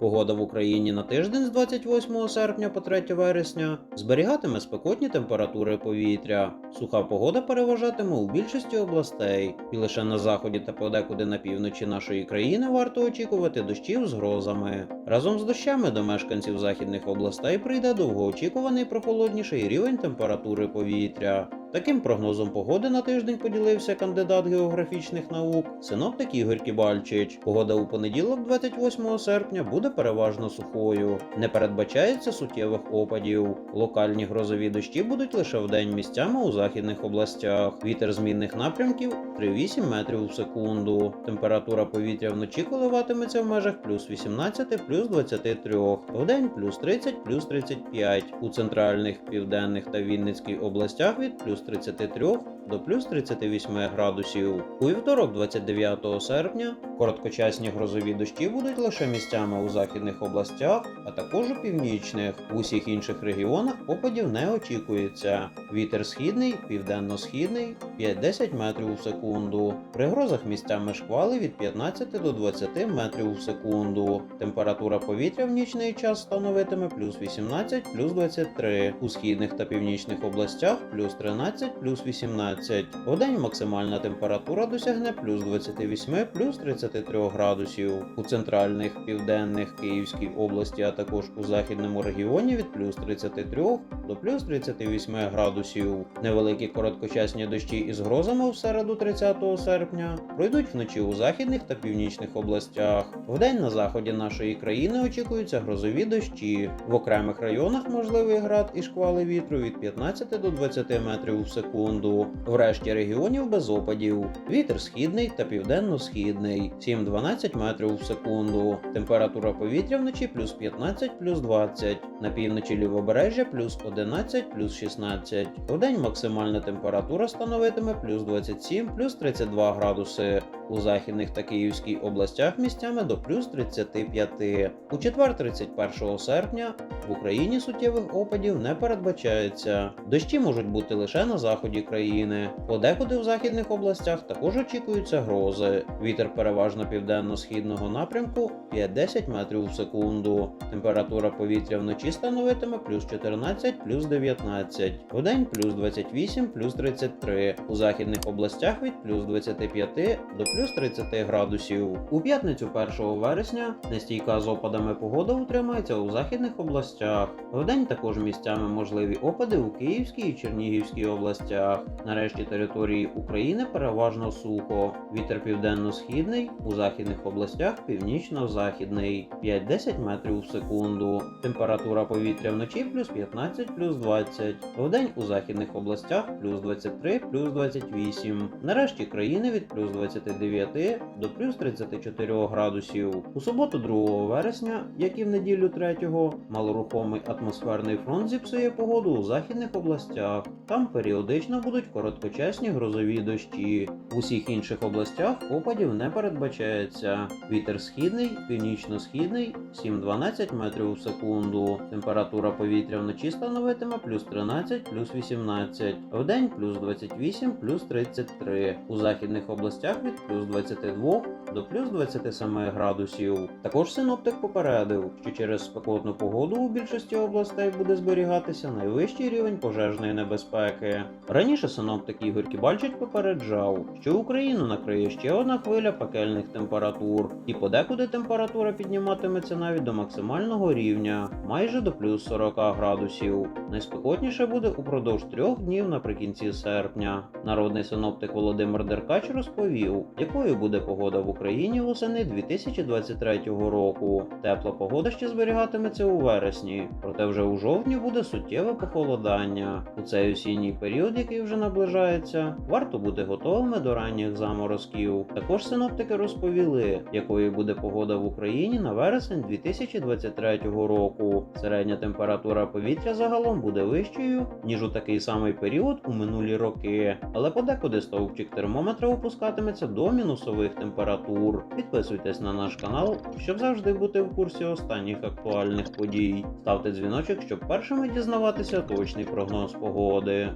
Погода в Україні на тиждень з 28 серпня по 3 вересня зберігатиме спекотні температури повітря. Суха погода переважатиме у більшості областей, і лише на заході та подекуди на півночі нашої країни варто очікувати дощів з грозами. Разом з дощами до мешканців західних областей прийде довгоочікуваний прохолодніший рівень температури повітря. Таким прогнозом погоди на тиждень поділився кандидат географічних наук синоптик Ігор Кібальчич. Погода у понеділок, 28 серпня, буде переважно сухою. Не передбачається суттєвих опадів. Локальні грозові дощі будуть лише вдень місцями у західних областях. Вітер змінних напрямків 3,8 метрів в секунду. Температура повітря вночі коливатиметься в межах плюс 18, плюс 23, вдень плюс 30, плюс 35. У центральних, південних та Вінницькій областях від плюс 33 до плюс 38 градусів. У вівторок, 29 серпня, короткочасні грозові дощі будуть лише місцями у західних областях, а також у північних. В усіх інших регіонах опадів не очікується. Вітер східний, південно-східний 5-10 метрів у секунду. При грозах місцями шквали від 15 до 20 метрів у секунду. Температура повітря в нічний час становитиме плюс 18, плюс 23. У східних та північних областях плюс 13, плюс 18. Вдень максимальна температура досягне плюс 28, плюс 33 градусів. У центральних, південних, Київській області, а також у західному регіоні від плюс 33 до плюс 38 градусів. Невеликі короткочасні дощі із грозами в середу 30 серпня пройдуть вночі у західних та північних областях. Вдень на заході нашої країни очікуються грозові дощі. В окремих районах можливий град і шквали вітру від 15 до 20 метрів в секунду. В решті регіонів без опадів. Вітер східний та південно-східний 7-12 метрів в секунду. Температура повітря вночі плюс 15 плюс 20. На півночі лівобережжя плюс 11 плюс 16. Вдень максимальна температура становитиме плюс 27 плюс 32 градуси. У західних та Київській областях місцями до плюс 35. У четвер 31 серпня в Україні суттєвих опадів не передбачається. Дощі можуть бути лише на заході країни. Подекуди в західних областях також очікуються грози. Вітер переважно південно-східного напрямку 5-10 метрів в секунду. Температура повітря вночі становитиме плюс 14, плюс 19. Вдень плюс 28, плюс 33. У західних областях від плюс 25 до плюс 30 градусів. У п'ятницю 1 вересня нестійка з опадами погода утримається у західних областях. Вдень також місцями можливі опади у Київській і Чернігівській областях. Нарешті території України переважно сухо. Вітер південно-східний, у західних областях північно-західний 5-10 метрів в секунду. Температура повітря вночі плюс 15 плюс 20. Вдень у західних областях плюс 23 плюс 28. Нарешті країни від плюс 29 до плюс 34 градусів. У суботу 2 вересня, як і в неділю 3, малорухомий атмосферний фронт зіпсує погоду у західних областях. Там періодично будуть короткочасні грозові дощі. В усіх інших областях опадів не передбачається. Вітер східний, північно-східний 7-12 метрів в секунду. Температура повітря вночі становитиме плюс 13, плюс 18. Вдень плюс 28, плюс 33. У західних областях від плюс 22 до плюс 27 градусів. Також синоптик попередив, що через спекотну погоду у більшості областей буде зберігатися найвищий рівень пожежної небезпеки. Раніше синоптик Ігор Кібальчич попереджав, що Україну накриє ще одна хвиля пекельних температур, і подекуди температура підніматиметься навіть до максимального рівня, майже до плюс 40 градусів. Найспекотніше буде упродовж трьох днів наприкінці серпня. Народний синоптик Володимир Деркач розповів, якою буде погода в Україні восени 2023 року. Тепла погода ще зберігатиметься у вересні, проте вже у жовтні буде суттєве похолодання. У цей осінній період, який вже наближається, варто бути готовими до ранніх заморозків. Також синоптики розповіли, якою буде погода в Україні на вересень 2023 року. Середня температура повітря загалом буде вищою, ніж у такий самий період у минулі роки, але подекуди стовпчик термометра опускатиметься до мінусових температур. Підписуйтесь на наш канал, щоб завжди бути в курсі останніх актуальних подій. Ставте дзвіночок, щоб першими дізнаватися точний прогноз погоди.